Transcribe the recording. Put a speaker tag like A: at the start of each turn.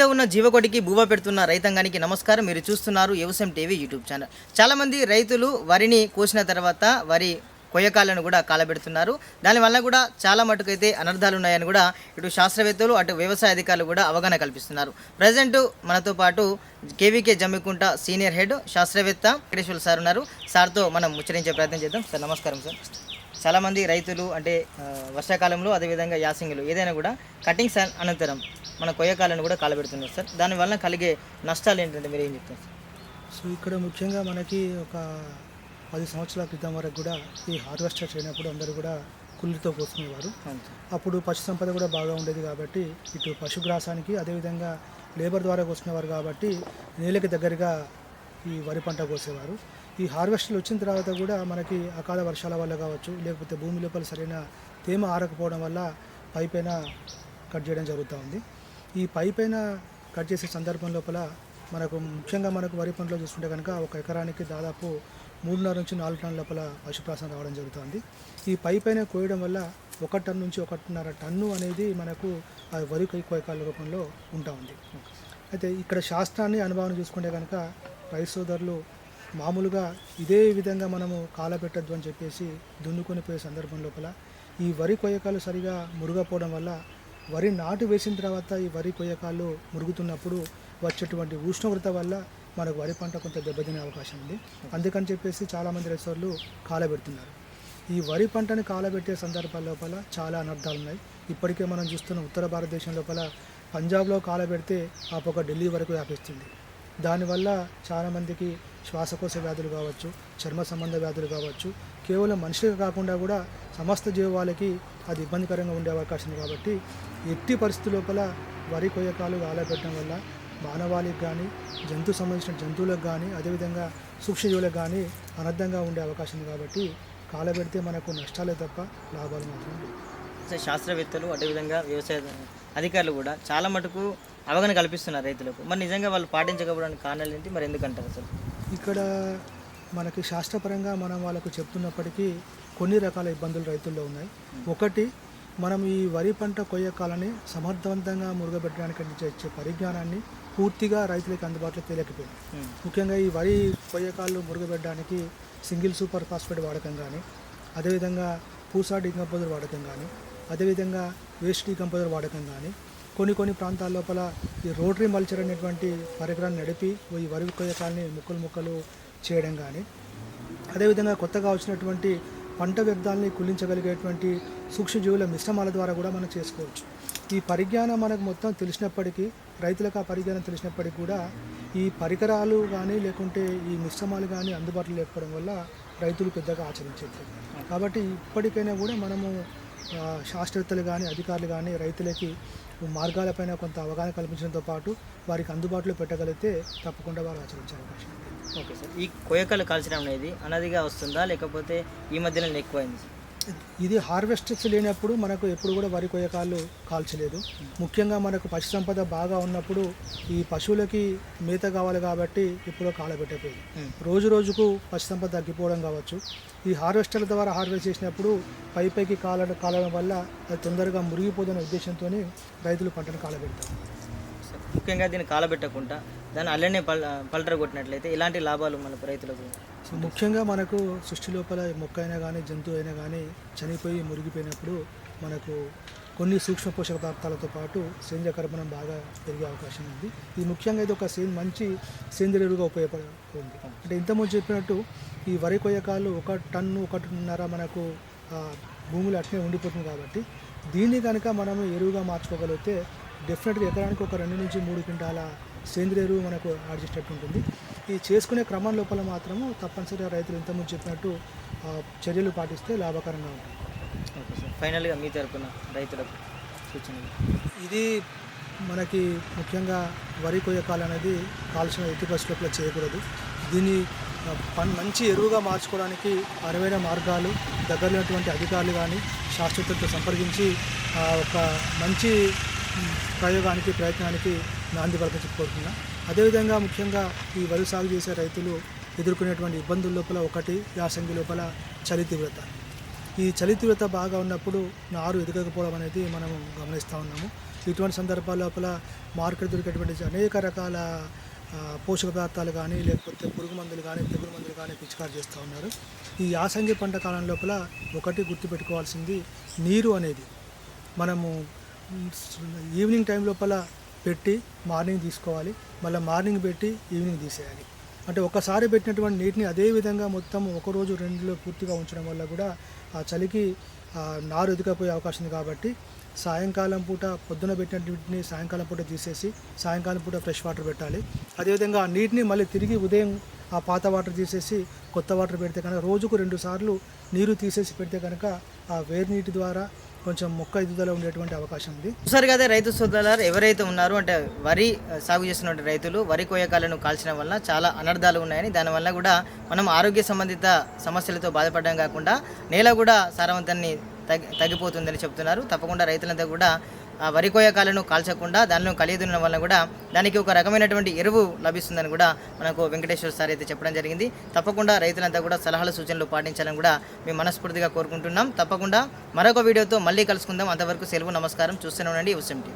A: మీద ఉన్న జీవకొడికి బూవ పెడుతున్న రైతాంగానికి నమస్కారం. మీరు చూస్తున్నారు వ్యవసాయం టీవీ యూట్యూబ్ ఛానల్. చాలామంది రైతులు వరిని కోసిన తర్వాత వరి కొయ్యకాలను కూడా కాలబెడుతున్నారు. దానివల్ల కూడా చాలా మటుకైతే అనర్థాలు ఉన్నాయని కూడా ఇటు శాస్త్రవేత్తలు అటు వ్యవసాయ అధికారులు కూడా అవగాహన కల్పిస్తున్నారు. ప్రజెంట్ మనతో పాటు కేవీకే జమ్మికుంట సీనియర్ హెడ్ శాస్త్రవేత్త వెంకటేశ్వర సార్ ఉన్నారు. సార్తో మనం ముచ్చరించే ప్రయత్నం చేద్దాం. సార్ నమస్కారం సార్. చాలామంది రైతులు అంటే వర్షాకాలంలో అదేవిధంగా యాసింగులు ఏదైనా కూడా కటింగ్స్ అన- అనంతరం మన కొయ్యకాలను కూడా కాలబెడుతున్నారు సార్. దానివల్ల కలిగే నష్టాలు ఏంటంటే మీరు ఏం చెప్తారు సార్?
B: సో ఇక్కడ ముఖ్యంగా మనకి ఒక పది సంవత్సరాల క్రితం వరకు కూడా ఈ హార్వెస్టర్ చేయనప్పుడు అందరూ కూడా కుళ్ళితో
A: సార్.
B: అప్పుడు పశు సంపద కూడా బాగా ఉండేది కాబట్టి ఇటు పశుగ్రాసానికి అదేవిధంగా లేబర్ ద్వారా కోసుకునేవారు కాబట్టి నేలకి దగ్గరగా ఈ వరి పంట కోసేవారు ఈ హార్వెస్టర్లు వచ్చిన తర్వాత కూడా మనకి అకాల వర్షాల వల్ల కావచ్చు లేకపోతే భూమి లోపల సరైన తేమ ఆరకపోవడం వల్ల పై పైన కట్ చేయడం జరుగుతూ ఉంది. ఈ పై పైన కట్ చేసే సందర్భం లోపల మనకు ముఖ్యంగా మనకు వరి పంటలో చూసుకుంటే కనుక ఒక ఎకరానికి దాదాపు మూడున్నర నుంచి నాలుగు టన్నుల లోపల పశుప్రాసం రావడం జరుగుతుంది. ఈ పై పైన కోయడం వల్ల ఒక టన్ను నుంచి ఒకటిన్నర టన్ను అనేది మనకు ఆ వరి కోయకాల రూపంలో ఉంటా ఉంది. అయితే ఇక్కడ శాస్త్రాన్ని అనుభవం చూసుకుంటే కనుక రైతు సోదరులు మామూలుగా ఇదే విధంగా మనము కాలపెట్టద్దు అని చెప్పేసి దున్నుకొని పోయే సందర్భం లోపల ఈ వరి కొయ్యకాలు సరిగా మురుగపోవడం వల్ల వరి నాటు వేసిన తర్వాత ఈ వరి కొయ్యకాలు మురుగుతున్నప్పుడు వచ్చేటువంటి ఉష్ణోగ్రత వల్ల మనకు వరి పంట కొంత దెబ్బతినే అవకాశం ఉంది. అందుకని చెప్పేసి చాలామంది రైతులు కాలబెడుతున్నారు. ఈ వరి పంటని కాలబెట్టే సందర్భాల లోపల చాలా అనర్థాలు ఉన్నాయి. ఇప్పటికే మనం చూస్తున్న ఉత్తర భారతదేశం లోపల పంజాబ్లో కాలబెడితే ఆ పొగ ఢిల్లీ వరకు వ్యాపిస్తుంది. దానివల్ల చాలామందికి శ్వాసకోశ వ్యాధులు కావచ్చు చర్మ సంబంధ వ్యాధులు కావచ్చు కేవలం మనిషికి కాకుండా కూడా సమస్త జీవాలకి అది ఇబ్బందికరంగా ఉండే అవకాశం ఉంది కాబట్టి ఎట్టి పరిస్థితి లోపల వరి కొయ్యకాలు ఆలపెట్టడం వల్ల మానవాళికి కానీ జంతు సంబంధించిన జంతువులకు కానీ అదేవిధంగా సూక్ష్మజీవులకు కానీ అనర్థంగా ఉండే అవకాశం ఉంది కాబట్టి కాలబెడితే మనకు నష్టాలే తప్ప లాభాలు మాత్రం లేవు.
A: శాస్త్రవేత్తలు అదేవిధంగా వ్యవసాయ అధికారులు కూడా చాలా మటుకు అవగాహన కల్పిస్తున్నారు రైతులకు. మరి నిజంగా వాళ్ళు పాటించకపోవడానికి కారణాలు ఏంటి? మరి ఎందుకంటారు అసలు
B: ఇక్కడ మనకి శాస్త్రపరంగా మనం వాళ్ళకు చెప్తున్నప్పటికీ కొన్ని రకాల ఇబ్బందులు రైతుల్లో ఉన్నాయి. ఒకటి మనం ఈ వరి పంట కొయ్యకాలని సమర్థవంతంగా మురుగబెట్టడానికి ఇచ్చే పరిజ్ఞానాన్ని పూర్తిగా రైతులకు అందుబాటులో
A: తేలేకపోయింది.
B: ముఖ్యంగా ఈ వరి కొయ్యకాళ్ళు మురుగబెట్టడానికి సింగిల్ సూపర్ ఫాస్ఫేట్ వాడకం కానీ అదేవిధంగా పూసా డీకంపోజర్ వాడకం కానీ అదేవిధంగా వేస్ట్ డీకంపోజర్ వాడకం కానీ కొన్ని కొన్ని ప్రాంతాల లోపల ఈ రోటరీ మల్చర్ అనేటువంటి పరికరాన్ని నడిపి ఈ వరి కొయ్యకాలని ముక్కలు ముక్కలు చేయడం కానీ అదేవిధంగా కొత్తగా వచ్చినటువంటి పంట వ్యర్థాలని కులించగలిగేటువంటి సూక్ష్మజీవుల మిశ్రమాల ద్వారా కూడా మనం చేసుకోవచ్చు. ఈ పరిజ్ఞానం మనకు మొత్తం తెలిసినప్పటికీ రైతులకు ఆ పరిజ్ఞానం తెలిసినప్పటికీ కూడా ఈ పరికరాలు కానీ లేకుంటే ఈ మిశ్రమాలు కానీ అందుబాటులో లేకపోవడం వల్ల రైతులు పెద్దగా ఆచరించేది కాబట్టి ఇప్పటికైనా కూడా మనము శాస్త్రవేత్తలు కానీ అధికారులు కానీ రైతులకి మార్గాలపైన కొంత అవగాహన కల్పించడంతో పాటు వారికి అందుబాటులో పెట్టగలిగితే తప్పకుండా వారు ఆచరించే అవకాశం
A: ఓకే సార్. ఈ కొయ్యకలు కాల్చడం అనేది అనదిగా వస్తుందా? లేకపోతే ఈ మధ్యలో ఎక్కువైంది సార్?
B: ఇది హార్వెస్టర్స్ లేనప్పుడు మనకు ఎప్పుడు కూడా వరి కొయ్యకాళ్ళు కాల్చలేదు. ముఖ్యంగా మనకు పశు సంపద బాగా ఉన్నప్పుడు ఈ పశువులకి మేత కావాలి కాబట్టి ఇప్పుడు కాలబెట్టకపోయింది. రోజు రోజుకు పశు సంపద తగ్గిపోవడం కావచ్చు. ఈ హార్వెస్టర్ల ద్వారా హార్వెస్ట్ చేసినప్పుడు పై పైకి కాలడం కాలడం వల్ల అది తొందరగా మురిగిపోదనే ఉద్దేశంతో రైతులు పంటను కాలబెడతారు.
A: ముఖ్యంగా దీన్ని కాలబెట్టకుండా దాన్ని అల్లనే పల్ పల్టర కొట్టినట్లయితే ఇలాంటి లాభాలు మన రైతులకు?
B: సో ముఖ్యంగా మనకు సృష్టి లోపల మొక్క అయినా కానీ జంతువు అయినా కానీ చనిపోయి మురిగిపోయినప్పుడు మనకు కొన్ని సూక్ష్మ పోషక పదార్థాలతో పాటు సేంద్రియ కర్బనం బాగా పెరిగే అవకాశం ఉంది. ఇది ముఖ్యంగా ఇది ఒక సేన్ మంచి సేంద్రియ ఎరువుగా ఉపయోగపడుతుంది. అంటే ఇంతకుముందు చెప్పినట్టు ఈ వరి కొయ్యకాలు ఒక టన్ను ఒకటిన్నర మనకు ఆ, అట్లే ఉండిపోతుంది కాబట్టి దీన్ని కనుక మనం ఎరువుగా మార్చుకోగలిగితే డెఫినెట్గా ఎకరానికి ఒక రెండు నుంచి మూడు క్వింటాల సేంద్రియ ఎరువు మనకు యాడ్ చేసేటట్టు ఉంటుంది. ఈ చేసుకునే క్రమం లోపల మాత్రము తప్పనిసరిగా రైతులు ఇంతకుముందు చెప్పినట్టు చర్యలు పాటిస్తే లాభకరంగా ఉంటుంది.
A: Okay sir. ఫైనల్గా మీ తరపున రైతులకు సూచనలు.
B: ఇది మనకి ముఖ్యంగా వరి కొయ్యకాలు అనేది కాల్చిన ఎట్టి పరిస్థితుల చేయకూడదు. దీన్ని పన్ మంచి ఎరువుగా మార్చుకోవడానికి అరువైన మార్గాలు దగ్గరలోటువంటి అధికారులు కానీ శాస్త్రవేత్తలతో సంప్రదించి ఒక మంచి ప్రయోగానికి ప్రయత్నానికి నాంది పలకచి చెప్పుకుంటున్నా అదేవిధంగా ముఖ్యంగా ఈ వరి సాగు చేసే రైతులు ఎదుర్కొనేటువంటి ఇబ్బందుల లోపల ఒకటి యాసంగి లోపల చలి తీవ్రత. ఈ చలి తీవ్రత బాగా ఉన్నప్పుడు నారు ఎదగకపోవడం అనేది మనము గమనిస్తూ ఉన్నాము. ఇటువంటి సందర్భాల లోపల మార్కెట్ దొరికేటువంటి అనేక రకాల పోషక పదార్థాలు కానీ లేకపోతే పురుగు మందులు కానీ తెగులు మందులు కానీ పిచికారు చేస్తూ ఉన్నారు. ఈ యాసంగి పంట కాలం లోపల ఒకటి గుర్తుపెట్టుకోవాల్సింది నీరు అనేది. మనము ఈవినింగ్ టైం లోపల పెట్టి మార్నింగ్ తీసుకోవాలి. మళ్ళీ మార్నింగ్ పెట్టి ఈవినింగ్ తీసేయాలి. అంటే ఒకసారి పెట్టినటువంటి నీటిని అదే విధంగా మొత్తం ఒకరోజు రెండులో పూర్తిగా ఉంచడం వల్ల కూడా ఆ చలికి నారు ఎదుకపోయే అవకాశం ఉంది కాబట్టి సాయంకాలం పూట పొద్దున పెట్టిన సాయంకాలం పూట తీసేసి సాయంకాలం పూట ఫ్రెష్ వాటర్ పెట్టాలి. అదేవిధంగా ఆ నీటిని మళ్ళీ తిరిగి ఉదయం ఆ పాత వాటర్ తీసేసి కొత్త వాటర్ పెడితే కనుక రోజుకు రెండు సార్లు నీరు తీసేసి పెడితే కనుక ఆ వేరు నీటి ద్వారా కొంచెం మొక్క ఎదుగుదల ఉండేటువంటి అవకాశం ఉంది.
A: చూసారు కదా రైతు సోదరులు ఎవరైతే ఉన్నారో అంటే వరి సాగు చేస్తున్న రైతులు వరి కోయకాలను కాల్చడం వల్ల చాలా అనర్థాలు ఉన్నాయని దానివల్ల కూడా మనం ఆరోగ్య సంబంధిత సమస్యలతో బాధపడడం కాకుండా నేల కూడా సారవంతాన్ని తగ్గి తగ్గిపోతుందని చెప్తున్నారు. తప్పకుండా రైతులంతా కూడా వరి కోయకాలను కాల్చకుండా దానిలో కలియదున్న వల్ల కూడా దానికి ఒక రకమైనటువంటి ఎరువు లభిస్తుందని కూడా మనకు వెంకటేశ్వర సార్ అయితే చెప్పడం జరిగింది. తప్పకుండా రైతులంతా కూడా సలహాలు సూచనలు పాటించాలని కూడా మేము మనస్ఫూర్తిగా కోరుకుంటున్నాం. తప్పకుండా మరొక వీడియోతో మళ్ళీ కలుసుకుందాం. అంతవరకు సెలవు నమస్కారం. చూస్తూనే ఉండండి. యువసెంటీ